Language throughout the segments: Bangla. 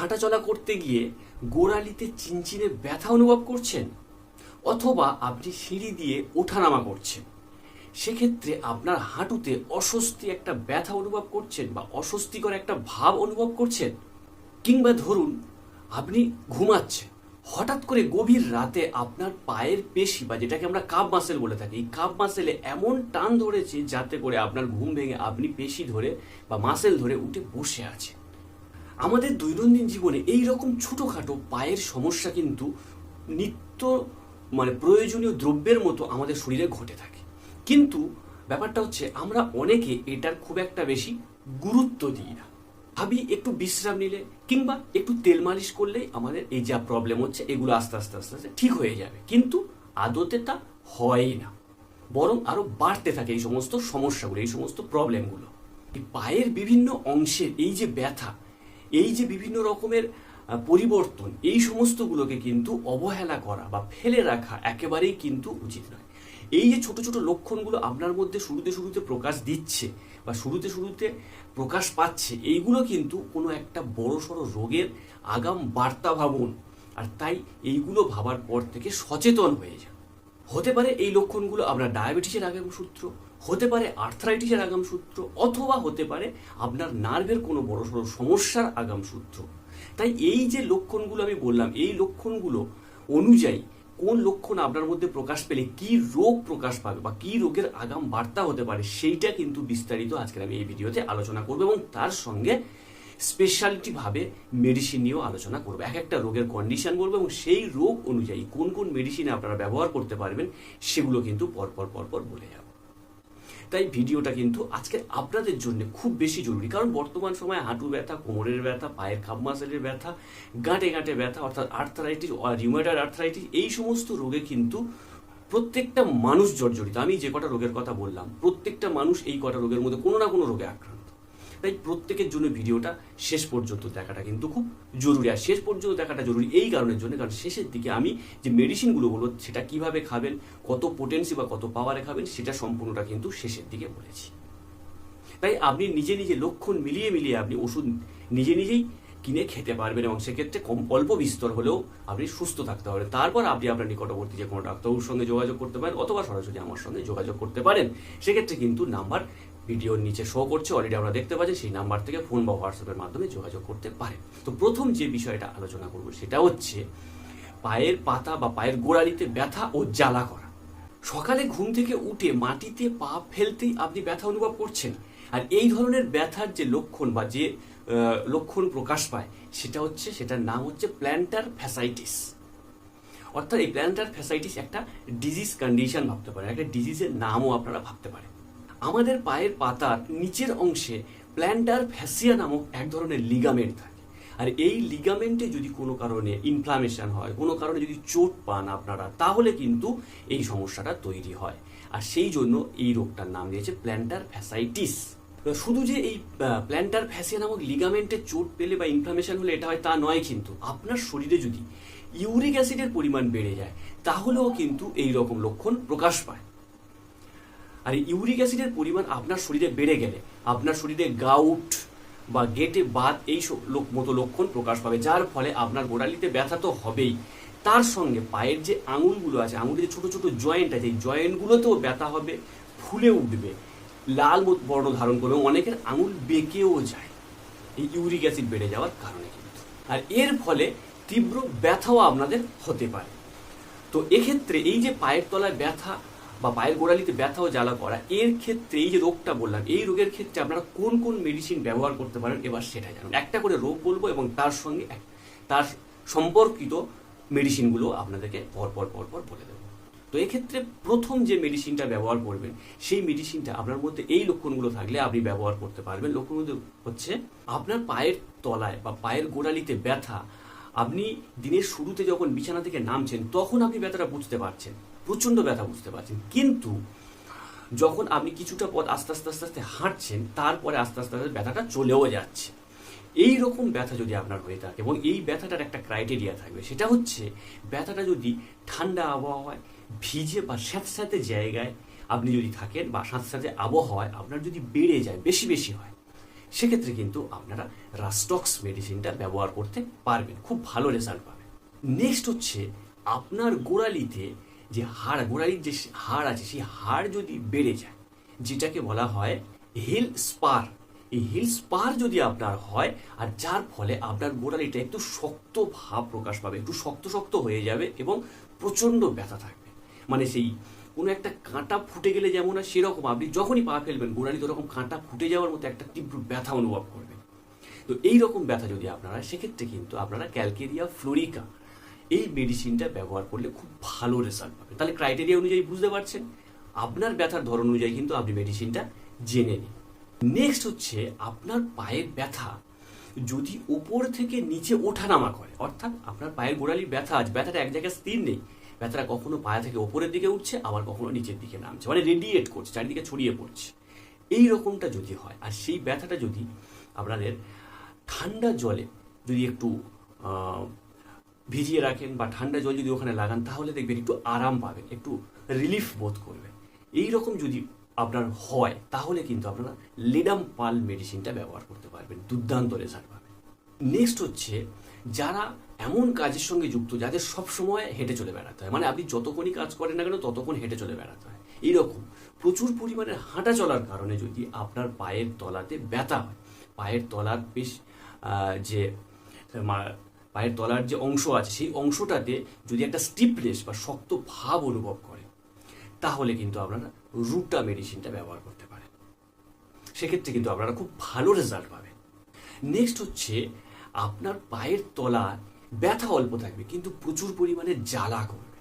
হাঁটাচলা করতে গিয়ে গোড়ালিতে চিনচিনে ব্যথা অনুভব করছেন, অথবা আপনি সিঁড়ি দিয়ে ওঠানামা করছেন। সেক্ষেত্রে আপনার হাঁটুতে অস্বস্তি একটা ব্যথা অনুভব করছেন বা অস্বস্তিকর একটা ভাব অনুভব করছেন। কিংবা ধরুন, আপনি ঘুমাচ্ছেন, হঠাৎ করে গভীর রাতে আপনার পায়ের পেশি বা যেটাকে আমরা কাপ মাসেল বলে থাকি, এই কাপ মাসেলে এমন টান ধরেছে যাতে করে আপনার ঘুম ভেঙে আপনি পেশি ধরে বা মাসেল ধরে উঠে বসে আছেন। আমাদের দৈনন্দিন জীবনে এই রকম ছোটোখাটো পায়ের সমস্যা কিন্তু নিত্য মানে প্রয়োজনীয় দ্রব্যের মতো আমাদের শরীরে ঘটে থাকে। কিন্তু ব্যাপারটা হচ্ছে আমরা অনেকে এটার খুব একটা বেশি গুরুত্ব দিই না। ভাবি একটু বিশ্রাম নিলে কিংবা একটু তেল মালিশ করলেই আমাদের এই যা প্রবলেম হচ্ছে এগুলো আস্তে আস্তে আস্তে আস্তে ঠিক হয়ে যাবে। কিন্তু আদতে তা হয়ই না। বরং আরও বাড়তে থাকে এই সমস্ত সমস্যাগুলো, এই সমস্ত প্রবলেমগুলো পায়ের বিভিন্ন অংশের এই যে ব্যথা এই যে বিভিন্ন রকমের পরিবর্তন, এই সমস্তগুলোকে কিন্তু অবহেলা করা বা ফেলে রাখা একেবারেই কিন্তু উচিত নয়। এই যে ছোট ছোট লক্ষণগুলো আপনার মধ্যে শুরুতে শুরুতে প্রকাশ দিচ্ছে বা শুরুতে শুরুতে প্রকাশ পাচ্ছে, এইগুলো কিন্তু কোনো একটা বড় সড়ো রোগের আগাম বার্তা ভাবুন। আর তাই এইগুলো ভাবার পর থেকে সচেতন হয়ে যান। হতে পারে এই লক্ষণগুলো আপনার ডায়াবেটিসের আগাম সূত্র হতে পারে আর্থ্রাইটিসের আগাম সূত্র, অথবা হতে পারে আপনার নার্ভের কোনো বড় সড়ো সমস্যার আগাম সূত্র। তাই এই যে লক্ষণগুলো আমি বললাম, এই লক্ষণগুলো অনুযায়ী কোন লক্ষণ আপনার মধ্যে প্রকাশ পেলে, কি রোগ প্রকাশ পাবে বা কি রোগের আগাম বার্তা হতে পারে, সেইটা কিন্তু বিস্তারিত আজকের আমি এই ভিডিওতে আলোচনা করব এবং তার সঙ্গে স্পেশালিটি ভাবে মেডিসিন নিয়েও আলোচনা করব। এক একটা রোগের কন্ডিশন বলব এবং সেই রোগ অনুযায়ী কোন কোন মেডিসিন আপনারা ব্যবহার করতে পারবেন, সেগুলো কিন্তু পরপর পরপর বলে যাব। তাই ভিডিওটা কিন্তু আজকে আপনাদের জন্য খুব বেশি জরুরি। কারণ বর্তমান সময়ে হাঁটু ব্যথা, কোমরের ব্যথা, পায়ের খাপ মাসেলের ব্যথা, গাঁটে গাঁটে ব্যথা, অর্থাৎ আর্থারাইটিস রিউমেটার আর্থারাইটিস এই সমস্ত রোগে কিন্তু প্রত্যেকটা মানুষ জর্জরিত। আমি যে কটা রোগের কথা বললাম, প্রত্যেকটা মানুষ এই কটা রোগের মধ্যে কোনো না কোনো রোগে আক্রান্ত। তাই প্রত্যেকের জন্য ভিডিওটা শেষ পর্যন্ত দেখাটা কিন্তু খুব জরুরি। আর শেষ পর্যন্ত দেখাটা জরুরি এই কারণের জন্য, কারণ শেষের দিকে আমি যে মেডিসিনগুলো বলব, সেটা কীভাবে খাবেন, কত পোটেন্সি বা কত পাওয়ারে খাবেন, সেটা সম্পূর্ণটা কিন্তু শেষের দিকে বলেছি। তাই আপনি নিজে নিজে লক্ষণ মিলিয়ে মিলিয়ে আপনি ওষুধ নিজে নিজেই কিনে খেতে পারবেন এবং সেক্ষেত্রে কম অল্প বিস্তর হলেও আপনি সুস্থ থাকতে পারবেন। তারপর আপনি আপনার নিকটবর্তী যে কোনো ডাক্তারবাবুর সঙ্গে যোগাযোগ করতে পারেন অথবা সরাসরি আমার সঙ্গে যোগাযোগ করতে পারেন। সেক্ষেত্রে কিন্তু নাম্বার ভিডিওর নিচে শো করছে অলরেডি আমরা দেখতে পাচ্ছি, সেই নাম্বার থেকে ফোন বা হোয়াটসঅ্যাপের মাধ্যমে যোগাযোগ করতে পারেন তো প্রথম যে বিষয়টা আলোচনা করব সেটা হচ্ছে, পায়ের পাতা বা পায়ের গোড়ালিতে ব্যথা ও জ্বালা করা। সকালে ঘুম থেকে উঠে মাটিতে পা ফেলতেই আপনি ব্যথা অনুভব করছেন। আর এই ধরনের ব্যথার যে লক্ষণ বা যে লক্ষণ প্রকাশ পায়, সেটা হচ্ছে, সেটার নাম হচ্ছে প্ল্যান্টার ফ্যাসাইটিস অর্থাৎ এই প্ল্যান্টার ফ্যাসাইটিস একটা ডিজিজ কন্ডিশন ভাবতে পারেন। একটা ডিজিজের নামও আপনারা ভাবতে পারেন। আমাদের পায়ের পাতার নিচের অংশে প্ল্যান্টার ফ্যাসিয়া নামক এক ধরনের লিগামেন্ট থাকে। আর এই লিগামেন্টে যদি কোনো কারণে ইনফ্লামেশন হয়, কোনো কারণে যদি চোট পান আপনারা, তাহলে কিন্তু এই সমস্যাটা তৈরি হয়। আর সেই জন্য এই রোগটার নাম দিয়েছে প্ল্যান্টার ফ্যাসাইটিস শুধু যে এই প্ল্যান্টার ফ্যাসিয়া নামক লিগামেন্টে চোট পেলে বা ইনফ্লামেশন হলে এটা হয় তা নয় কিন্তু, আপনার শরীরে যদি ইউরিক অ্যাসিডের পরিমাণ বেড়ে যায়, তাহলেও কিন্তু এই রকম লক্ষণ প্রকাশ পায়। আর ইউরিক অ্যাসিডের পরিমাণ আপনার শরীরে বেড়ে গেলে, আপনার শরীরে গাউট বা গেটে বাত এই মতো লক্ষণ প্রকাশ পাবে, যার ফলে আপনার গোড়ালিতে ব্যথা তো হবেই। তার সঙ্গে পায়ের যে আঙুলগুলো আছে, আঙুলের যে ছোট ছোট জয়েন্ট আছে, এই জয়েন্টগুলোতেও ব্যথা হবে, ফুলে উঠবে। লাল বর্ণ ধারণ করবে অনেকের আঙুল বেঁকেও যায়। এই ইউরিক অ্যাসিড বেড়ে যাওয়ার কারণে কিন্তু। আর এর ফলে তীব্র ব্যথাও আপনাদের হতে পারে। তো এক্ষেত্রে এই যে পায়ের তলায় ব্যথা বা পায়ের গোড়ালিতে ব্যথা ও জ্বালা করা, এর ক্ষেত্রে এই যে রোগটা বললাম, এই রোগের ক্ষেত্রে আপনারা কোন কোন মেডিসিন ব্যবহার করতে পারেন এবার সেটা জানুন। একটা করে রোগ বলব এবং তার সঙ্গে তার সম্পর্কিত মেডিসিনগুলো আপনাদেরকে পরপর পরপর বলে দেবো। তো এক্ষেত্রে প্রথম যে মেডিসিনটা ব্যবহার করবেন, সেই মেডিসিনটা আপনার মধ্যে এই লক্ষণগুলো থাকলে আপনি ব্যবহার করতে পারবেন। লক্ষণগুলো হচ্ছে, আপনার পায়ের তলায় বা পায়ের গোড়ালিতে ব্যথা, আপনি দিনের শুরুতে যখন বিছানা থেকে নামছেন, তখন আপনি ব্যথাটা বুঝতে পারছেন। প্রচণ্ড ব্যথা বুঝতে পারছেন। কিন্তু যখন আপনি কিছুটা পথ আস্তে আস্তে আস্তে আস্তে হাঁটছেন, তারপরে আস্তে আস্তে আস্তে ব্যথাটা চলেও যাচ্ছে। এই রকম ব্যথা যদি আপনার হয়ে থাকে এবং এই ব্যথাটার একটা ক্রাইটেরিয়া থাকবে, সেটা হচ্ছে ব্যথাটা যদি ঠান্ডা আবহাওয়ায় ভিজে বা স্যাঁতস্যাঁতে জায়গায় আপনি যদি থাকেন বা স্যাঁতস্যাঁতে আবহাওয়ায় আপনার যদি বেড়ে যায়, বেশি বেশি হয়, সেক্ষেত্রে কিন্তু আপনারা রাস্টক্স মেডিসিনটা ব্যবহার করতে পারবেন। খুব ভালো রেজাল্ট পাবেন। নেক্সট হচ্ছে আপনার গোড়ালিতে যে হাড়, গোড়ালির যে হাড় আছে, সেই হাড় যদি বেড়ে যায়, যেটাকে বলা হয় হিল স্পার, এই হিল স্পার যদি আপনার হয়, আর যার ফলে আপনার গোড়ালিটা একটু শক্ত ভাব প্রকাশ পাবে, একটু শক্ত শক্ত হয়ে যাবে এবং প্রচণ্ড ব্যথা থাকবে। মানে সেই কোনো একটা কাঁটা ফুটে গেলে যেমন হয়, সেরকম আপনি যখনই পা ফেলবেন গোড়ালিতে ওরকম কাঁটা ফুটে যাওয়ার মতো একটা তীব্র ব্যথা অনুভব করবেন তো এই রকম ব্যথা যদি আপনারা সেক্ষেত্রে কিন্তু আপনারা ক্যালকেরিয়া ফ্লোরিকা এই মেডিসিনটা ব্যবহার করলে খুব ভালো রেজাল্ট পাবেন তাহলে ক্রাইটেরিয়া অনুযায়ী বুঝতে পারছেন? আপনার ব্যথার ধরন অনুযায়ী কিন্তু আপনি মেডিসিনটা জেনে নিন। নেক্সট হচ্ছে আপনার পায়ের ব্যথা। যদি ওপর থেকে নিচে ওঠানামা করে, অর্থাৎ আপনার পায়ের গোড়ালির ব্যথা আছে, ব্যথাটা এক জায়গায় স্থির নেই, ব্যথাটা কখনো পায়ে থেকে ওপরের দিকে উঠছে, আবার কখনো নিচের দিকে নামছে মানে রেডিয়েট করছে, চারিদিকে ছড়িয়ে পড়ছে। এই রকমটা যদি হয়, আর সেই ব্যথাটা যদি আপনাদের ঠান্ডা জলে যদি একটু ভিজিয়ে রাখেন বা ঠান্ডা জল যদি ওখানে লাগান, তাহলে দেখবেন একটু আরাম পাবেন, একটু রিলিফ বোধ করবেন। এই রকম যদি আপনার হয়, তাহলে কিন্তু আপনারা লিডাম পাল মেডিসিনটা ব্যবহার করতে পারবেন, দুর্দান্ত রেজাল্ট পাবেন। নেক্সট হচ্ছে, যারা এমন কাজের সঙ্গে যুক্ত, যাদের সব সময় হেঁটে চলে বেড়াতে হয় মানে আপনি যতক্ষণই কাজ করেন না কেন, ততক্ষণ হেঁটে চলে বেড়াতে হয়। এইরকম প্রচুর পরিমাণে হাঁটা চলার কারণে যদি আপনার পায়ের তলাতে ব্যথা হয়, পায়ের তলার বেশ যে পায়ের তলার যে অংশ আছে, সেই অংশটাতে যদি একটা স্টিপনেস বা শক্ত ভাব অনুভব করে, তাহলে কিন্তু আপনারা রুটা মেডিসিনটা ব্যবহার করতে পারেন। সেক্ষেত্রে কিন্তু আপনারা খুব ভালো রেজাল্ট পাবেন। নেক্সট হচ্ছে, আপনার পায়ের তলা ব্যথা অল্প থাকবে, কিন্তু প্রচুর পরিমাণে জ্বালা করবে।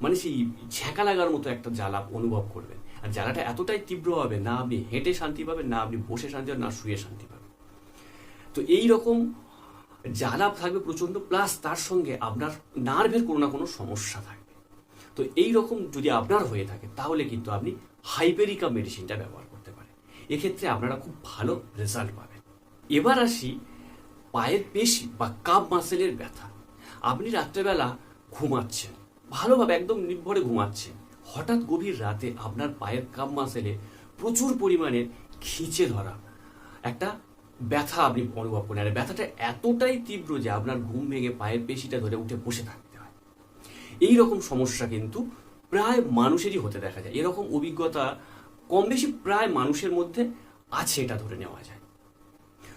মানে সেই ঝেঁকা লাগার মতো একটা জ্বালা অনুভব করবেন আর জ্বালাটা এতটাই তীব্র হবে, না আপনি হেঁটে শান্তি পাবেন, না আপনি বসে শান্তি পাবেন, না শুয়ে শান্তি পাবেন। তো এই রকম জ্বালা থাকবে প্রচণ্ড প্লাস তার সঙ্গে আপনার নার্ভের কোনো না কোনো সমস্যা থাকবে। তো এই রকম যদি আপনার হয়ে থাকে, তাহলে কিন্তু আপনি হাইপেরিকা মেডিসিনটা ব্যবহার করতে পারেন। এক্ষেত্রে আপনারা খুব ভালো রেজাল্ট পাবেন। এবার আসি পায়ের পেশি বা কাপ মাসেলের ব্যথা। আপনি রাত্রেবেলা ঘুমাচ্ছেন, ভালোভাবে একদম নির্ভরে ঘুমাচ্ছেন। হঠাৎ গভীর রাতে আপনার পায়ের কাপ মাসেলে প্রচুর পরিমাণে খিচে ধরা। একটা ব্যথা আপনি অনুভব করেন। আর ব্যথাটা এতটাই তীব্র যে আপনার ঘুম ভেঙে পায়ের পেশিটা ধরে উঠে বসে থাকতে হয়। এই রকম সমস্যা কিন্তু প্রায় মানুষেরই হতে দেখা যায়। এরকম অভিজ্ঞতা কম বেশি প্রায় মানুষের মধ্যে আছে এটা ধরে নেওয়া যায়।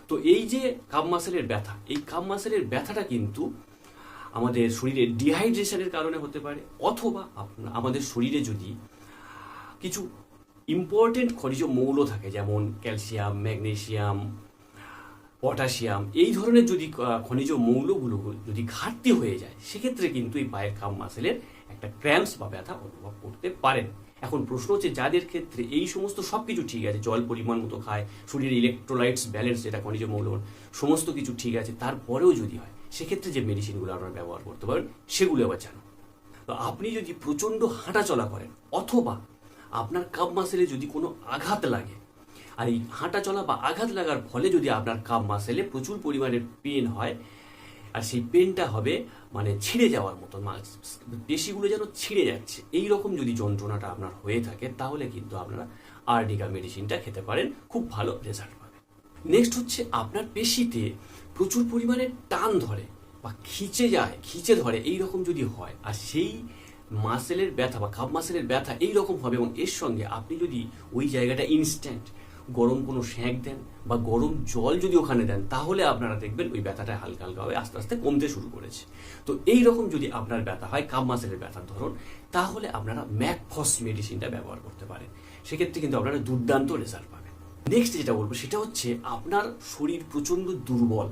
তো এই যে কাপ মাসেলের ব্যথা, এই কাপ মাসেলের ব্যথাটা কিন্তু আমাদের শরীরে ডিহাইড্রেশনের কারণে হতে পারে, অথবা আমাদের শরীরে যদি কিছু ইম্পর্টেন্ট খনিজ মৌল থাকে, যেমন ক্যালসিয়াম, ম্যাগনেসিয়াম পটাশিয়াম, এই ধরনের যদি খনিজ মৌলগুলো যদি ঘাটতি হয়ে যায়, সেক্ষেত্রে কিন্তু এই পায়ের কাম মাসেলের একটা ক্র্যাম্পস বা ব্যথা অনুভব করতে পারেন। এখন প্রশ্ন হচ্ছে, যাদের ক্ষেত্রে এই সমস্ত সব কিছু ঠিক আছে, জল পরিমাণ মতো খায়, শরীরের ইলেকট্রোলাইটস ব্যালেন্স যেটা খনিজ মৌল সমস্ত কিছু ঠিক আছে, তারপরেও যদি হয়, সেক্ষেত্রে যে মেডিসিনগুলো আপনারা ব্যবহার করতে পারেন, সেগুলো আবার জানুন। তো আপনি যদি প্রচণ্ড হাঁটাচলা করেন, অথবা আপনার কাপ মাসেলে যদি কোনো আঘাত লাগে আর এই হাঁটা চলা বা আঘাত লাগার ফলে যদি আপনার কাপ মাসেলে প্রচুর পরিমাণে পেন হয়, আর সেই পেনটা হবে মানে ছিঁড়ে যাওয়ার মতো পেশিগুলো যেন ছিঁড়ে যাচ্ছে। এই রকম যদি যন্ত্রণাটা আপনার হয়ে থাকে, তাহলে কিন্তু আপনারা আর্ডিকা মেডিসিনটা খেতে পারেন, খুব ভালো রেজাল্ট পাবেন। নেক্সট হচ্ছে আপনার পেশিতে প্রচুর পরিমাণে টান ধরে বা খিচে যায়, খিচে ধরে এই রকম যদি হয়, আর সেই মাসেলের ব্যথা বা কাপ মাসেলের ব্যথা এই রকম হবে এবং এর সঙ্গে আপনি যদি ওই জায়গাটা ইনস্ট্যান্ট গরম কোনো শ্যাঁক দেন বা গরম জল যদি ওখানে দেন, তাহলে আপনারা দেখবেন ওই ব্যথাটা হালকা হালকা হবে আস্তে আস্তে কমতে শুরু করেছে। তো এই রকম যদি আপনার ব্যথা হয় কাপ মাসেলের ব্যথার ধরন, তাহলে আপনারা ম্যাকফস মেডিসিনটা ব্যবহার করতে পারেন। সেক্ষেত্রে কিন্তু আপনারা দুর্দান্ত রেজাল্ট পাবেন। নেক্সট যেটা বলব, সেটা হচ্ছে আপনার শরীর প্রচণ্ড দুর্বল।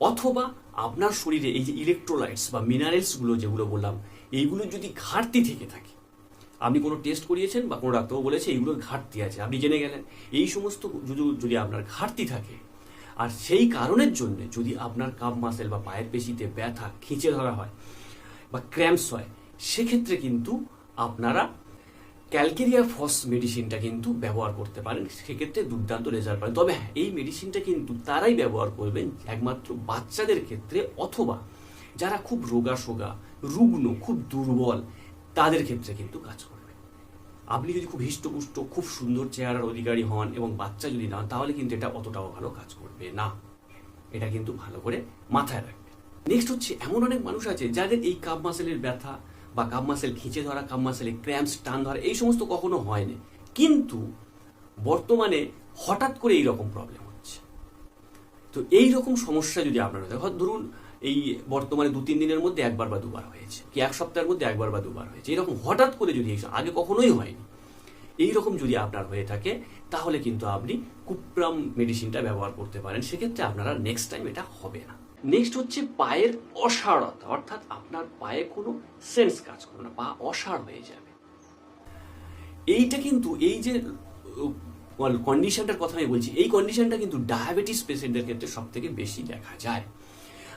অথবা আপনার শরীরে এই যে ইলেকট্রোলাইটস বা মিনারেলসগুলো যেগুলো বললাম, এইগুলো যদি ঘাটতি থেকে থাকে আপনি কোনো টেস্ট করিয়েছেন বা কোনো ডাক্তারবাবু বলেছে এইগুলোর ঘাটতি আছে। আপনি জেনে গেলেন। এই সমস্ত যদি যদি আপনার ঘাটতি থাকে, আর সেই কারণের জন্য যদি আপনার কাপ মাসেল বা পায়ের পেশিতে ব্যথা, খিঁচে ধরা হয় বা ক্র্যাম্পস হয়, সেক্ষেত্রে কিন্তু আপনারা ক্যালকেরিয়া ফস মেডিসিনটা কিন্তু ব্যবহার করতে পারেন। সেক্ষেত্রে দুর্দান্ত রেজাল্ট পাবেন। তবে হ্যাঁ এই মেডিসিনটা কিন্তু তারাই ব্যবহার করবেন একমাত্র বাচ্চাদের ক্ষেত্রে অথবা যারা খুব রোগা সোগা রুগ্ন, খুব দুর্বল তাদের ক্ষেত্রে কিন্তু কাজ করবে। আপনি যদি খুব হৃষ্টপুষ্ট, খুব সুন্দর চেহারার অধিকারী হন এবং বাচ্চা যদি না তাহলে কিন্তু এটা অতটাও ভালো কাজ করবে না। এটা কিন্তু ভালো করে মাথায় রাখবে নেক্সট হচ্ছে এমন অনেক মানুষ আছে যাদের এই কাপ মাসেলের ব্যথা বা কাপ মাসেল খিঁচে ধরা কাপ মাসেলে ক্র্যাম্পস, টান ধরা, এই সমস্ত কখনো হয়নি। কিন্তু বর্তমানে হঠাৎ করে এই রকম প্রবলেম হচ্ছে। তো এই রকম সমস্যা যদি আপনার ধরুন এই বর্তমানে দু তিন দিনের মধ্যে একবার বা দুবার হয়েছে। কি এক সপ্তাহের মধ্যে একবার বা দুবার হয়েছে? এরকম হঠাৎ করে যদি এই- আগে কখনোই হয়নি এই রকম যদি আপনার হয়ে থাকে, তাহলে কিন্তু আপনি কুপ্রাম মেডিসিনটা ব্যবহার করতে পারেন। সেক্ষেত্রে আপনারা নেক্সট টাইম এটা হবে না। নেক্সট হচ্ছে পায়ের অসারতা অর্থাৎ আপনার পায়ে কোনো সেন্স কাজ করবে না, পা অসাড় হয়ে যাবে। এইটা কিন্তু এই যে কন্ডিশনটার কথা আমি বলছি, এই কন্ডিশনটা কিন্তু ডায়াবেটিস পেশেন্টের ক্ষেত্রে সব থেকে বেশি দেখা যায়।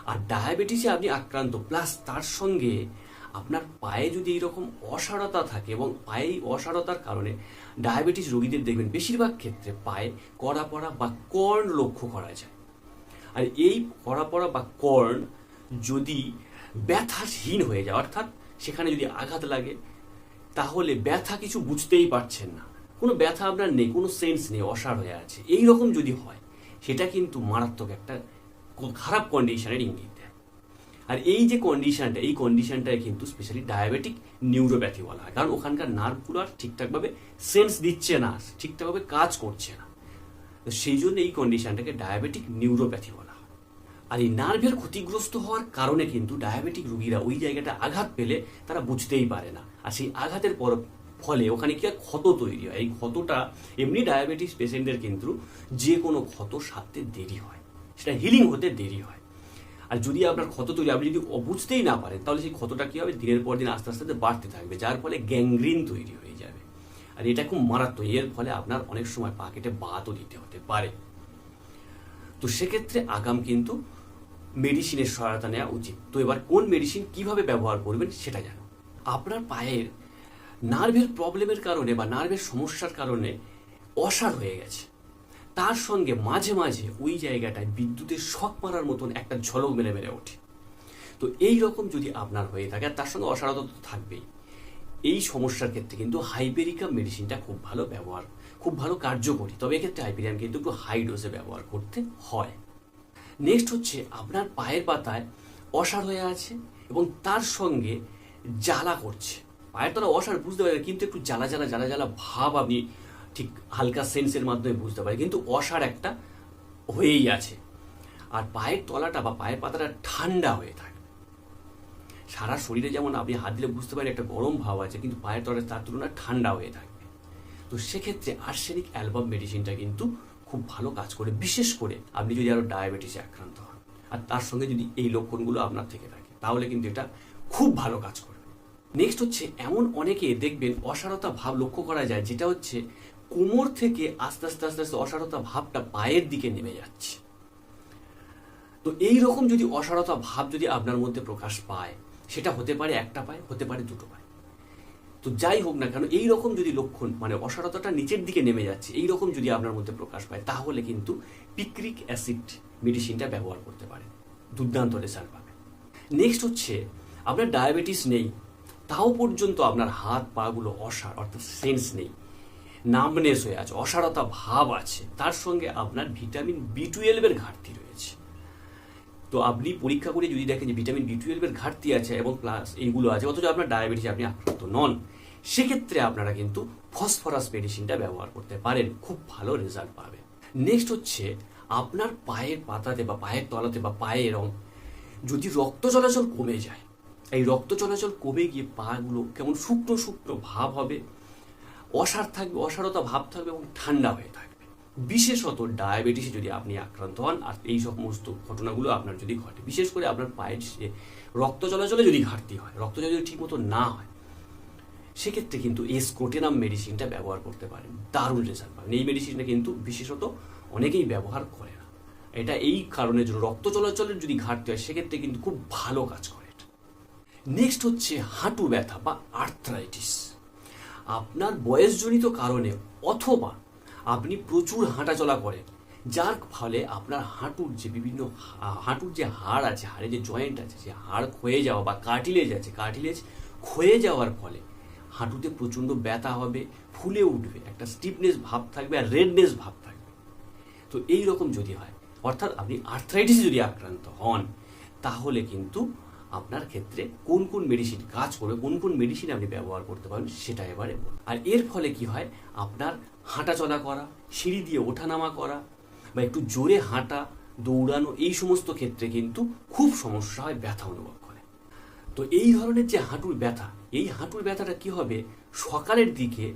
আর ডায়াবেটিসে আপনি আক্রান্ত প্লাস তার সঙ্গে আপনার পায়ে যদি এরকম অসারতা থাকে এবং পায়ে অসারতার কারণে ডায়াবেটিস রোগীদের দেখবেন বেশিরভাগ ক্ষেত্রে পায়ে কড়া পড়া বা কর্ন লক্ষ্য করা যায়। আর এই কড়া পড়া বা কর্ন যদি ব্যথাহীন হয়ে যায়, অর্থাৎ সেখানে যদি আঘাত লাগে, তাহলে ব্যথা কিছু বুঝতেই পারছেন না। কোনো ব্যথা আপনার নেই, কোনো সেন্স নেই, অসার হয়ে আছে। এই রকম যদি হয়, সেটা কিন্তু মারাত্মক একটা খুব খারাপ কন্ডিশনের ইঙ্গিত দেয় আর এই যে কন্ডিশনটা এই কন্ডিশনটায় কিন্তু স্পেশালি ডায়াবেটিক নিউরোপ্যাথি বলা হয়। কারণ ওখানকার নার্ভগুলো আর ঠিকঠাকভাবে সেন্স দিচ্ছে না, ঠিকঠাকভাবে কাজ করছে না। তো সেই জন্য এই কন্ডিশনটাকে ডায়াবেটিক নিউরোপ্যাথি বলা হয়। আর এই নার্ভের ক্ষতিগ্রস্ত হওয়ার কারণে কিন্তু ডায়াবেটিক রুগীরা ওই জায়গাটা আঘাত পেলে তারা বুঝতেই পারে না। আর সেই আঘাতের পর, ফলে ওখানে কি ক্ষত তৈরি হয়। এই ক্ষতটা এমনি ডায়াবেটিস পেশেন্টদের কিন্তু যে কোনো ক্ষত সারতে দেরি হয়। সেটা হিলিং হতে দেরি হয়। আর যদি আপনার ক্ষত তৈরি, আপনি যদি বুঝতেই না পারেন, তাহলে সেই ক্ষতটা কী হবে? দিনের পর দিন আস্তে আস্তে বাড়তে থাকবে, যার ফলে গ্যাংগ্রিন তৈরি হয়ে যাবে। আর এটা খুব মারাত্মক, এর ফলে আপনার অনেক সময় পা কেটে বাতও দিতে হতে পারে। তো সেক্ষেত্রে আগাম কিন্তু মেডিসিনের সহায়তা নেওয়া উচিত। তো এবার কোন মেডিসিন কীভাবে ব্যবহার করবেন সেটা জানো আপনার পায়ের নার্ভের প্রবলেমের কারণে বা নার্ভের সমস্যার কারণে অসাড় হয়ে গেছে। তার সঙ্গে মাঝে মাঝে ওই জায়গাটায় বিদ্যুতের শখ মারার মতন একটা ঝলক মেলে মেলে ওঠে। তো এই রকম যদি আপনার হয়ে থাকে আর তার সঙ্গে অসারতা তো থাকবেই। এই সমস্যার ক্ষেত্রে কিন্তু হাইপেরিকাম মেডিসিনটা খুব ভালো ব্যবহার, খুব ভালো কার্যকরী। তবে এক্ষেত্রে হাইপেরিয়াম কিন্তু একটু হাই ডোজে ব্যবহার করতে হয়। নেক্সট হচ্ছে আপনার পায়ের পাতায় অসার হয়ে আছে এবং তার সঙ্গে জ্বালা করছে। পায়ের তলা অসার বুঝতে পারে কিন্তু একটু জ্বালা জ্বালা জ্বালা জ্বালা ভাব আপনি ঠিক হালকা সেন্সের মাধ্যমে বুঝতে পারেন কিন্তু অসার একটা হয়েই আছে। আর পায়ের তলাটা বা পায়ের পাতাটা ঠান্ডা হয়ে থাকে। সারা শরীরে যেমন আপনি হাত দিলে বুঝতে পারেন একটা গরম ভাব আছে, কিন্তু পায়ের তলায় তার তুলনায় ঠান্ডা হয়ে থাকবে তো সেক্ষেত্রে আর্সেনিক অ্যালবাম মেডিসিনটা কিন্তু খুব ভালো কাজ করে, বিশেষ করে আপনি যদি আরও ডায়াবেটিসে আক্রান্ত হন। আর তার সঙ্গে যদি এই লক্ষণগুলো আপনার থেকে থাকে, তাহলে কিন্তু এটা খুব ভালো কাজ করবে। নেক্সট হচ্ছে, এমন অনেকে দেখবেন অসারতা ভাব লক্ষ্য করা যায়, যেটা হচ্ছে কোমর থেকে আস্তে আস্তে আস্তে আস্তে অসারতা ভাবটা পায়ের দিকে নেমে যাচ্ছে। তো এই রকম যদি অসারতা ভাব যদি আপনার মধ্যে প্রকাশ পায়, সেটা হতে পারে একটা পায়, হতে পারে দুটো পায়। তো যাই হোক না কেন, এই রকম যদি লক্ষণ মানে অসারতাটা নিচের দিকে নেমে যাচ্ছে, এই রকম যদি আপনার মধ্যে প্রকাশ পায়, তাহলে কিন্তু পিক্রিক অ্যাসিড মেডিসিনটা ব্যবহার করতে পারে দুর্দান্ত রেজাল্ট পাবে নেক্সট হচ্ছে, আপনার ডায়াবেটিস নেই, তাও পর্যন্ত আপনার হাত পাগুলো অসার, অর্থাৎ সেন্স নেই। নামনেস হয়ে আছে, অসারতা ভাব আছে। তার সঙ্গে আপনার ভিটামিন বি টুয়েলভের ঘাটতি রয়েছে। তো আপনি পরীক্ষা করে যদি দেখেন যে ভিটামিন বি টুয়েলভের ঘাটতি আছে এবং প্লাস এইগুলো আছে, অথচ আপনার ডায়াবেটিস আপনি আক্রান্ত নন, সেক্ষেত্রে আপনারা কিন্তু ফসফরাস মেডিসিনটা ব্যবহার করতে পারেন। খুব ভালো রেজাল্ট পাবেন। নেক্সট হচ্ছে, আপনার পায়ের পাতাতে বা পায়ের তলাতে বা পায়ের রং যদি রক্ত চলাচল কমে যায়, এই রক্ত চলাচল কমে গিয়ে পাগুলো কেমন শুকনো শুকনো ভাব হবে। অসার থাকবে অসারতা ভাব থাকবে এবং ঠান্ডা হয়ে থাকবে। বিশেষত ডায়াবেটিসে যদি আপনি আক্রান্ত হন, আর এই সমস্ত ঘটনাগুলো আপনার যদি ঘটে, বিশেষ করে আপনার পায়ের যে রক্ত চলাচলে যদি ঘাটতি হয়, রক্ত চলাচল ঠিকমতো না হয়, সেক্ষেত্রে কিন্তু এই মেডিসিনটা ব্যবহার করতে পারেন। দারুণ রেজাল্ট পাবেন। এই মেডিসিনটা কিন্তু বিশেষত অনেকেই ব্যবহার করে না। এটা এই কারণের জন্য রক্ত চলাচলের যদি ঘাটতি হয়, সেক্ষেত্রে কিন্তু খুব ভালো কাজ করে নেক্সট হচ্ছে হাঁটু ব্যথা বা আর্থ্রাইটিস আপনার বয়সজনিত কারণে অথবা আপনি প্রচুর হাঁটাচলা করেন, যার ফলে আপনার হাঁটুর যে বিভিন্ন হাঁটুর যে হাড় আছে, হাড়ে যে জয়েন্ট আছে, সে হাড় ক্ষয়ে যাওয়া বা কার্টিলেজ আছে কার্টিলেজ ক্ষয়ে যাওয়ার ফলে হাঁটুতে প্রচণ্ড ব্যথা হবে, ফুলে উঠবে, একটা স্টিফনেস ভাব থাকবে আর রেডনেস ভাব থাকবে। তো এই রকম যদি হয়, অর্থাৎ আপনি আর্থ্রাইটিসে যদি আক্রান্ত হন, তাহলে কিন্তু আপনার ক্ষেত্রে কোন কোন মেডিসিন কাজ করবে, কোন কোন মেডিসিন আপনি ব্যবহার করতে পারেন সেটা এবারে। আর এর ফলে কি হয়? আপনার হাঁটা চলা করা, সিঁড়ি দিয়ে ওঠানামা করা বা একটু জোরে হাঁটা, দৌড়ানো, এই সমস্ত ক্ষেত্রে কিন্তু খুব সমস্যা হয় ব্যথা অনুভব করে। তো এই ধরনের যে হাঁটুর ব্যথা, এই হাঁটুর ব্যথাটা কি হবে? সকালের দিকে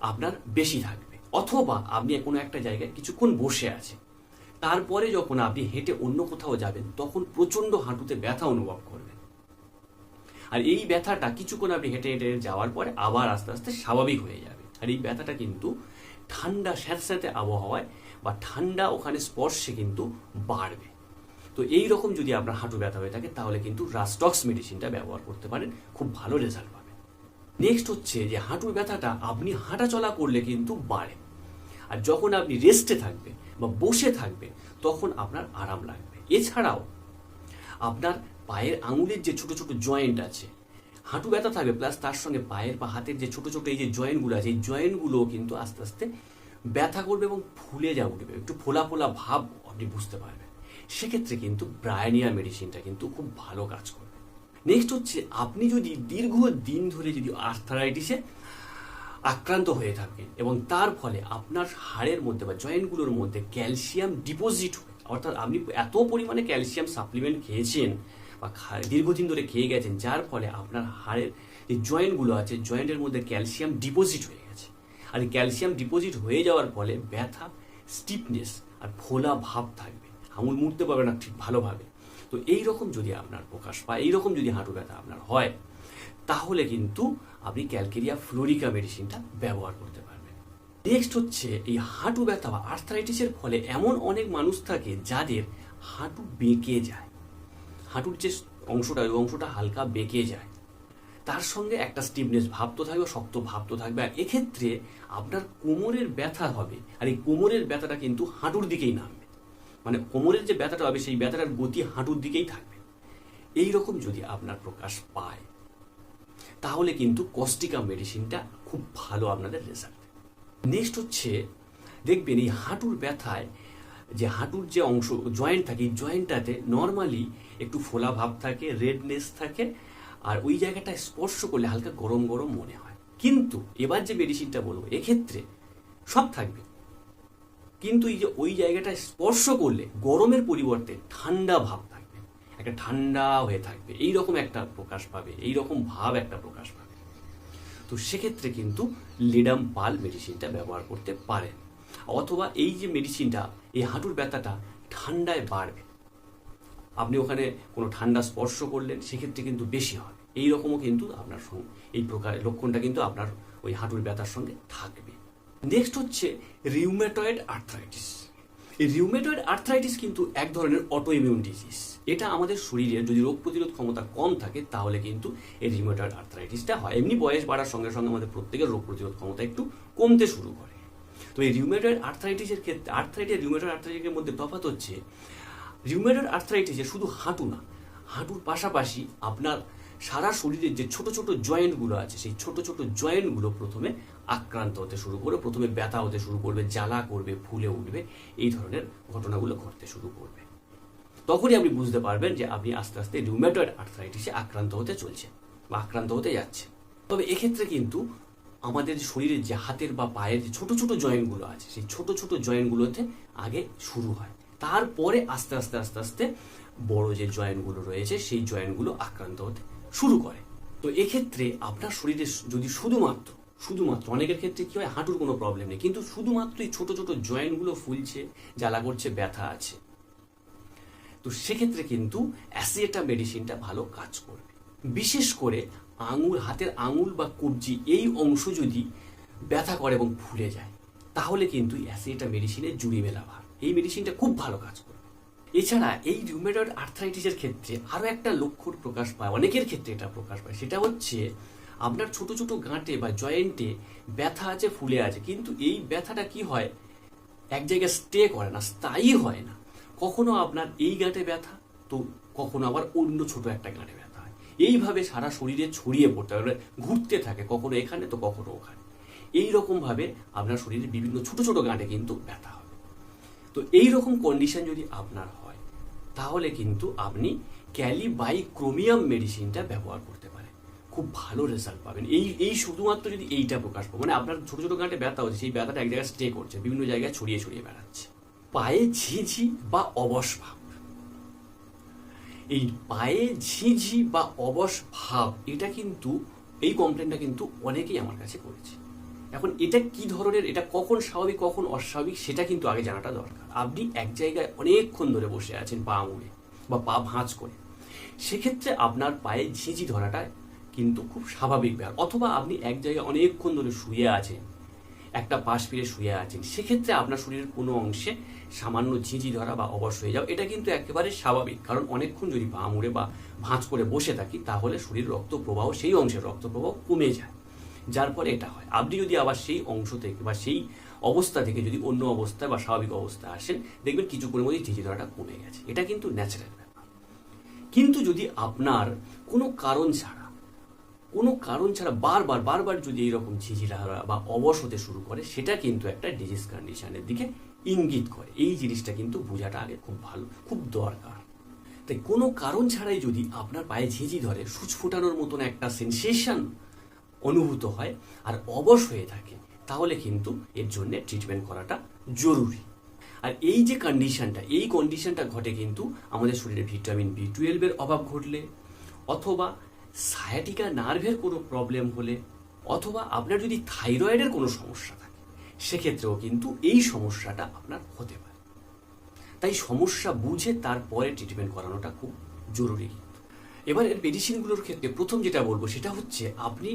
আপনার বেশি থাকবে। অথবা আপনি কোনো একটা জায়গায় কিছুক্ষণ বসে আছেন। তারপরে যখন আপনি হেঁটে অন্য কোথাও যাবেন, তখন প্রচণ্ড হাঁটুতে ব্যথা অনুভব করবেন। আর এই ব্যথাটা কিছুক্ষণ আপনি হেঁটে হেঁটে যাওয়ার পরে আবার আস্তে আস্তে স্বাভাবিক হয়ে যাবে। আর এই ব্যথাটা কিন্তু ঠান্ডা স্যাঁতস্যাঁতে আবহাওয়ায় বা ঠান্ডা ওখানে স্পর্শে কিন্তু বাড়বে। তো এই রকম যদি আপনার হাঁটু ব্যথা হয়ে থাকে, তাহলে কিন্তু রাস্টক্স মেডিসিনটা ব্যবহার করতে পারেন, খুব ভালো রেজাল্ট পাবেন। নেক্সট হচ্ছে যে, হাঁটুর ব্যথাটা আপনি হাঁটা চলা করলে কিন্তু বাড়ে। আর যখন আপনি রেস্টে থাকবেন বা বসে থাকবেন তখন আপনার আরাম লাগবে। এছাড়াও, আপনার পায়ের আঙুলের যে ছোট ছোট জয়েন্ট আছে, হাঁটু ব্যথা থাকবে প্লাস তার সঙ্গে পায়ের বা হাতের যে ছোট ছোট এই যে জয়েন্টগুলো আছে, এই জয়েন্টগুলো কিন্তু আস্তে আস্তে ব্যথা করবে এবং ফুলে যা উঠবে একটু ফোলা ফোলা ভাব আপনি বুঝতে পারবেন। সেক্ষেত্রে কিন্তু ব্রায়ানিয়া মেডিসিনটা কিন্তু খুব ভালো কাজ করবে। নেক্সট হচ্ছে, আপনি যদি দীর্ঘ দিন ধরে যদি আর্থারাইটিসে আক্রান্ত হয়ে থাকেন এবং তার ফলে আপনার হাড়ের মধ্যে বা জয়েন্টগুলোর মধ্যে ক্যালসিয়াম ডিপোজিট হয়। অর্থাৎ আপনি এত পরিমাণে ক্যালসিয়াম সাপ্লিমেন্ট খেয়েছেন বা দীর্ঘদিন ধরে খেয়ে গেছেন, যার ফলে আপনার হাড়ের যে জয়েন্টগুলো আছে, জয়েন্টের মধ্যে ক্যালসিয়াম ডিপোজিট হয়ে গেছে। আর ক্যালসিয়াম ডিপোজিট হয়ে যাওয়ার ফলে ব্যথা, স্টিফনেস আর ফোলা ভাব থাকবে। আঙুল মুড়তে পারবে না ঠিক ভালোভাবে। তো এই রকম যদি আপনার প্রকাশ পায় এই রকম যদি হাঁটু ব্যথা আপনার হয়, তাহলে কিন্তু আপনি ক্যালকেরিয়া ফ্লোরিকা মেডিসিনটা ব্যবহার করতে পারবেন। নেক্সট হচ্ছে এই হাঁটু ব্যথা বা আর্থ্রাইটিসের ফলে এমন অনেক মানুষ থাকে যাদের হাঁটু বেঁকে যায়। হাঁটুর যে অংশটা, ওই অংশটা হালকা বেঁকে যায়। তার সঙ্গে একটা স্টিফনেস ভাব তো থাকবে, শক্ত ভাব তো থাকবে। আর এক্ষেত্রে আপনার কোমরের ব্যথা হবে, আর এই কোমরের ব্যথাটা কিন্তু হাঁটুর দিকেই নামবে। মানে কোমরের যে ব্যথাটা হবে, সেই ব্যথাটার গতি হাঁটুর দিকেই থাকবে। এই রকম যদি আপনার প্রকাশ পায় তাহলে কিন্তু কস্টিকা মেডিসিনটা খুব ভালো আপনাদের রেজাল্ট। নেক্সট হচ্ছে, দেখবেন এই হাঁটুর ব্যথায় যে হাঁটুর যে অংশ জয়েন্ট থাকে, এই জয়েন্টটাতে নর্মালি একটু ফোলা ভাব থাকে রেডনেস থাকে, আর ওই জায়গাটা স্পর্শ করলে হালকা গরম গরম মনে হয়। কিন্তু এবার যে মেডিসিনটা বলব, এক্ষেত্রে সব থাকবে। কিন্তু এই যে ওই জায়গাটা স্পর্শ করলে গরমের পরিবর্তে ঠান্ডা ভাব থাকবে একটা ঠান্ডা হয়ে থাকবে। এই রকম একটা প্রকাশ পাবে এই রকম ভাব একটা প্রকাশ পাবে। তো সেক্ষেত্রে কিন্তু লিডাম পাল মেডিসিনটা ব্যবহার করতে পারেন অথবা এই যে মেডিসিনটা, এই হাঁটুর ব্যথাটা ঠান্ডায় বাড়বে। আপনি ওখানে কোনো ঠান্ডা স্পর্শ করলেন, সেক্ষেত্রে কিন্তু বেশি হবে। এই রকমও কিন্তু আপনার সঙ্গে এই প্রকার লক্ষণটা কিন্তু আপনার ওই হাঁটুর ব্যথার সঙ্গে থাকবে। নেক্সট হচ্ছে রিউমেটয়েড আর্থ্রাইটিস রিউমেটয়েড আর্থ্রাইটিস কিন্তু এক ধরনের অটো ইমিউন ডিজিজ এটা আমাদের শরীরে যদি রোগ প্রতিরোধ ক্ষমতা কম থাকে, তাহলে কিন্তু এই রিউমেটয়েড আর্থ্রাইটিসটা হয়। এমনি বয়স বাড়ার সঙ্গে সঙ্গে আমাদের প্রত্যেকের রোগ প্রতিরোধ ক্ষমতা একটু কমতে শুরু করে। তো এই রিউমেটয়েড আর্থ্রাইটিসের ক্ষেত্রে আর্থ্রাইটিস রিউমেটয়েড আর্থ্রাইটিসের মধ্যে তফাৎ হচ্ছে রিউমেটয়েড আর্থ্রাইটিসে শুধু হাঁটু না, হাঁটুর পাশাপাশি আপনার সারা শরীরের যে ছোট ছোট জয়েন্টগুলো আছে, সেই ছোট ছোট জয়েন্টগুলো প্রথমে আক্রান্ত হতে শুরু করে, প্রথমে ব্যথা হতে শুরু করবে, জ্বালা করবে, ফুলে উঠবে, এই ধরনের ঘটনাগুলো ঘটতে শুরু করবে। তখনই আপনি বুঝতে পারবেন যে আপনি আস্তে আস্তে রিউমেটয়েড আর্থ্রাইটিসে আক্রান্ত হতে চলছেন বা আক্রান্ত হতে যাচ্ছে। তবে এক্ষেত্রে কিন্তু আমাদের শরীরের যে হাতের বা পায়ের যে ছোট ছোট জয়েন্টগুলো আছে, সেই ছোট ছোট জয়েন্টগুলোতে আগে শুরু হয়। তারপরে আস্তে আস্তে আস্তে আস্তে বড় যে জয়েন্টগুলো রয়েছে, সেই জয়েন্টগুলো আক্রান্ত হতে শুরু করে। তো এক্ষেত্রে আপনার শরীরে যদি শুধুমাত্র শুধুমাত্র অনেকের ক্ষেত্রে কি হয়, হাঁটুর কোনো প্রবলেম নেই, কিন্তু শুধুমাত্র এই ছোট ছোট জয়েন্টগুলো ফুলছে, জ্বালা করছে, ব্যথা আছে। তো সেক্ষেত্রে কিন্তু অ্যাসিয়েটা মেডিসিনটা ভালো কাজ করবে। বিশেষ করে আঙুল, হাতের আঙুল বা কবজি এই অংশ যদি ব্যথা করে এবং ফুলে যায়, তাহলে কিন্তু অ্যাসিয়েটা মেডিসিনের জুড়ি মেলা ভার এই মেডিসিনটা খুব ভালো কাজ করবে। এছাড়া এই রিউমেটয়েড আর্থ্রাইটিসের ক্ষেত্রে আরও একটা লক্ষণ প্রকাশ পায়, অনেকের ক্ষেত্রে এটা প্রকাশ পায়। সেটা হচ্ছে আপনার ছোট ছোট গাঁটে বা জয়েন্টে ব্যথা আছে, ফুলে আছে। কিন্তু এই ব্যথাটা কি হয়? এক জায়গায় স্টে করে না, স্থায়ী হয় না। কখনো আপনার এই গাঁটে ব্যথা, তো কখনো আবার অন্য ছোট একটা গাঁটে ব্যথা হয়। এইভাবে সারা শরীরে ছড়িয়ে পড়তে হবে মানে ঘুরতে থাকে, কখনো এখানে তো কখনো ওখানে। এই রকম ভাবে আপনার শরীরে বিভিন্ন ছোট ছোট গাঁটে কিন্তু ব্যথা হবে তো এই রকম কন্ডিশন যদি আপনার হয়, তাহলে কিন্তু আপনি ক্যালিবাইক্রোমিয়াম মেডিসিনটা ব্যবহার করতে পারেন। খুব ভালো রেজাল্ট পাবেন। এই এই শুধুমাত্র যদি এইটা প্রকাশ পাবে মানে আপনার ছোটো ছোটো গাঁটে ব্যথা হচ্ছে, সেই ব্যথাটা এক জায়গায় স্টে করছে, বিভিন্ন জায়গায় ছড়িয়ে ছড়িয়ে বেড়াচ্ছে। পায়ে ঝিঝি বা অবশ ভাব। এই পায়ে ঝিঝি বা অবশ ভাব, এটা কিন্তু, এই কমপ্লেনটা কিন্তু অনেকেই আমার কাছে করেছে। এখন এটা কি ধরনের, এটা কখন স্বাভাবিক, কখন অস্বাভাবিক, সেটা কিন্তু আগে জানাটা দরকার। আপনি এক জায়গায় অনেকক্ষণ ধরে বসে আছেন পা মুড়ে বা পা ভাঁজ করে। সেক্ষেত্রে আপনার পায়ে ঝিঝি ধরাটা কিন্তু খুব স্বাভাবিক ব্যাপার। অথবা আপনি এক জায়গায় অনেকক্ষণ ধরে শুয়ে আছেন, একটা পাশ ফিরে শুয়ে আছেন, সেক্ষেত্রে আপনার শরীরের কোনো অংশে সামান্য ঝিঝি ধরা বা অবশ হয়ে যাওয়া, এটা কিন্তু একেবারে স্বাভাবিক। কারণ অনেকক্ষণ যদি পা মুড়ে বা ভাঁজ করে বসে থাকি, তাহলে শরীর রক্ত প্রবাহ সেই অংশের রক্ত প্রবাহ কমে যায়। যার ফলে এটা হয়। আপনি যদি আবার সেই অংশ থেকে বা সেই অবস্থা থেকে যদি অন্য অবস্থায় বা স্বাভাবিক অবস্থায় আসেন, দেখবেন কিছুক্ষণের মধ্যেই ঝিঝি ধরাটা কমে গেছে। এটা কিন্তু ন্যাচারাল ব্যাপার। কিন্তু যদি আপনার কোনো কারণ ছাড়া, কোনো কারণ ছাড়া বারবার বারবার যদি এইরকম ঝিঝিলাহারা বা অবশ হতে শুরু করে, সেটা কিন্তু একটা ডিজিজ কন্ডিশনের দিকে ইঙ্গিত করে। এই জিনিসটা কিন্তু বোঝাটা আগে খুব ভালো, খুব দরকার। তাই কোনো কারণ ছাড়াই যদি আপনার পায়ে ঝিঝি ধরে, সুচ ফোটানোর মতন একটা সেন্সেশন অনুভূত হয় আর অবশ হয়ে থাকে, তাহলে কিন্তু এর জন্য ট্রিটমেন্ট করাটা জরুরি। আর এই যে কন্ডিশনটা এই কন্ডিশনটা ঘটে কিন্তু আমাদের শরীরে ভিটামিন বি টুয়েলভের অভাব ঘটলে, অথবা সায়াটিকা নার্ভের কোনো প্রবলেম হলে, অথবা আপনার যদি থাইরয়েডের কোনো সমস্যা থাকে, সেক্ষেত্রেও কিন্তু এই সমস্যাটা আপনার হতে পারে। তাই সমস্যা বুঝে তারপরে ট্রিটমেন্ট করানোটা খুব জরুরি। এবার এর মেডিসিনগুলোর ক্ষেত্রে প্রথম যেটা বলব, সেটা হচ্ছে আপনি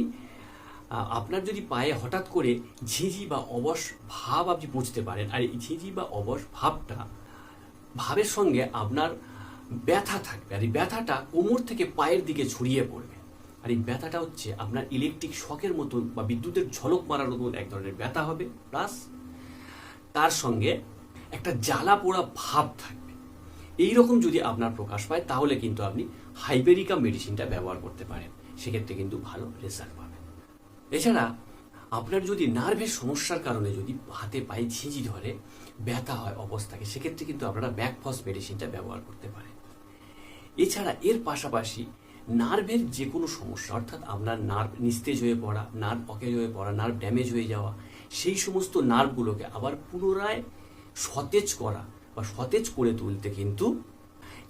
আপনার যদি পায়ে হঠাৎ করে ঝিঝি বা অবশ ভাব আপনি বুঝতে পারেন, আর এই ঝিঝি বা অবশ ভাবটা, ভাবের সঙ্গে আপনার ব্যথা থাকবে, আর এই ব্যথাটা কোমর থেকে পায়ের দিকে ছড়িয়ে পড়বে। আর এই ব্যথাটা হচ্ছে আপনার ইলেকট্রিক শকের মতন বা বিদ্যুতের ঝলক মারার মতন এক ধরনের ব্যথা হবে প্লাস তার সঙ্গে একটা জ্বালা পোড়া ভাব থাকবে। এই রকম যদি আপনার প্রকাশ পায়, তাহলে কিন্তু আপনি হাইবেরিকা মেডিসিনটা ব্যবহার করতে পারেন। সেক্ষেত্রে কিন্তু ভালো রেজাল্ট এছাড়া, আপনার যদি নার্ভের সমস্যার কারণে যদি হাতে পায়ে ঝিঁঝি ধরে ব্যথা হয় অবস্থাকে, সেক্ষেত্রে কিন্তু আপনারা ব্যাকফস মেডিসিনটা ব্যবহার করতে পারেন। এছাড়া এর পাশাপাশি নার্ভের যে কোনো সমস্যা, অর্থাৎ আপনার নার্ভ নিস্তেজ হয়ে পড়া নার্ভ অকেজ হয়ে পড়া নার্ভ ড্যামেজ হয়ে যাওয়া, সেই সমস্ত নার্ভগুলোকে আবার পুনরায় সতেজ করা বা সতেজ করে তুলতে কিন্তু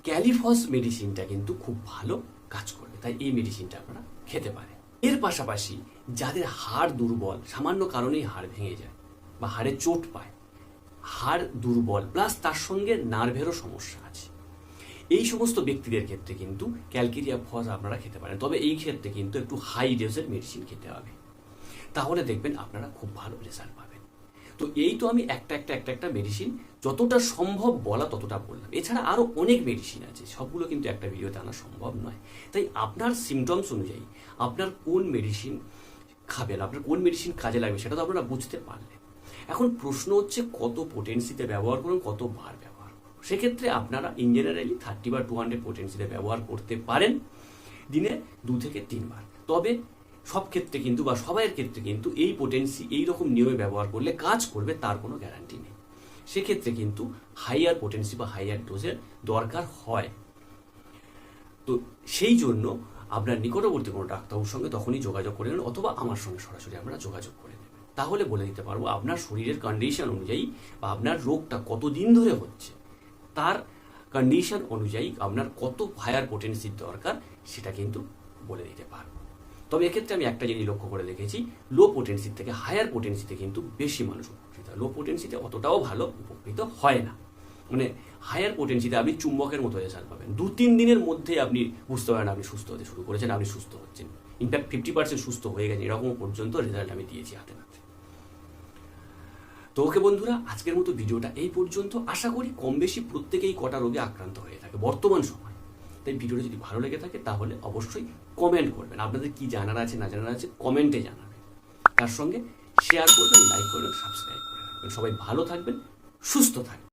ক্যালিফস মেডিসিনটা কিন্তু খুব ভালো কাজ করবে। তাই এই মেডিসিনটা আপনারা খেতে পারেন। এর পাশাপাশি যাদের হাড় দুর্বল, সামান্য কারণেই হাড় ভেঙে যায় বা হাড়ে চোট পায়, হাড় দুর্বল প্লাস তার সঙ্গে নার্ভেরও সমস্যা আছে। এই সমস্ত ব্যক্তিদের ক্ষেত্রে কিন্তু ক্যালকেরিয়া ফস আপনারা খেতে পারেন, তবে এই ক্ষেত্রে কিন্তু একটু হাই ডোজের মেডিসিন খেতে হবে। তাহলে দেখবেন আপনারা খুব ভালো রেজাল্ট তো এই তো আমি একটা একটা একটা একটা মেডিসিন যতটা সম্ভব বলা ততটা বললাম। এছাড়া আরও অনেক মেডিসিন আছে, সবগুলো কিন্তু একটা ভিডিওতে আনা সম্ভব নয়। তাই আপনার সিমটমস অনুযায়ী আপনার কোন মেডিসিন খাবেন, আপনার কোন মেডিসিন কাজে লাগবে সেটা তো আপনারা বুঝতে পারলেন। এখন প্রশ্ন হচ্ছে কত পোটেন্সিতে ব্যবহার করুন কতবার ব্যবহার করুন। সেক্ষেত্রে আপনারা ইন জেনারেলি থার্টি বা টু হান্ড্রেড পোটেন্সিতে ব্যবহার করতে পারেন, দিনে দু থেকে তিনবার। তবে সব ক্ষেত্রে কিন্তু বা সবাইয়ের ক্ষেত্রে কিন্তু এই পোটেন্সি এই রকম নিয়মে ব্যবহার করলে কাজ করবে তার কোনো গ্যারান্টি নেই। সেক্ষেত্রে কিন্তু হাইয়ার পোটেন্সি বা হাইয়ার ডোজের দরকার হয়। তো সেই জন্য আপনার নিকটবর্তী কোনো ডাক্তারবাবুর সঙ্গে তখনই যোগাযোগ করে নেবেন অথবা আমার সঙ্গে সরাসরি আপনারা যোগাযোগ করে নেবেন। তাহলে বলে দিতে পারব আপনার শরীরের কন্ডিশন অনুযায়ী বা আপনার রোগটা কতদিন ধরে হচ্ছে, তার কন্ডিশন অনুযায়ী আপনার কত হায়ার পোটেন্সির দরকার সেটা কিন্তু বলে দিতে পারব। তবে এক্ষেত্রে আমি একটা জিনিস লক্ষ্য করে দেখেছি লো পোটেন্সির থেকে হায়ার পোটেন্সিতে কিন্তু বেশি মানুষ উপকৃত। হয় লো পোটেন্সিতে অতটাও ভালো উপকৃত হয় না। মানে হায়ার পোটেন্সিতে আপনি চুম্বকের মতো রেজাল্ট পাবেন। দু তিন দিনের মধ্যে আপনি বুঝতে পারেন আপনি সুস্থ হতে শুরু করেছেন, আপনি সুস্থ হচ্ছেন। ইনফ্যাক্ট ফিফটি পার্সেন্ট সুস্থ হয়ে গেছে, এরকম পর্যন্ত রেজাল্ট আমি দিয়েছি হাতে নাতে। তো ওকে বন্ধুরা, আজকের মতো ভিডিওটা এই পর্যন্ত। আশা করি কম বেশি প্রত্যেকেই কটা রোগে আক্রান্ত হয়ে থাকে, বর্তমান সময়। তাই ভিডিওটা যদি ভালো লেগে থাকে, তাহলে অবশ্যই কমেন্ট করবেন। আপনাদের কি জানার আছে, না জানার আছে কমেন্টে জানাবেন। তার সঙ্গে শেয়ার করবেন লাইক করবেন সাবস্ক্রাইব করে রাখবেন। সবাই ভালো থাকবেন, সুস্থ থাকবেন।